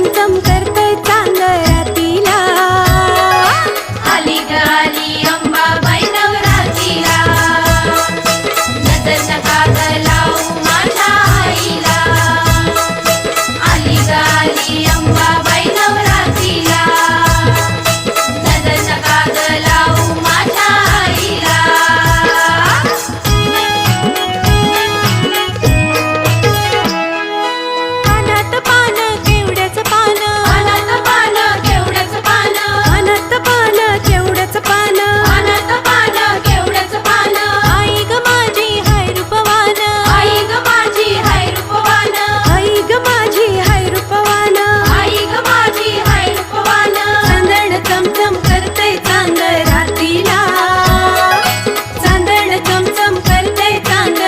चमचम करतय चांदरातीला. आली गाली अंबाबाई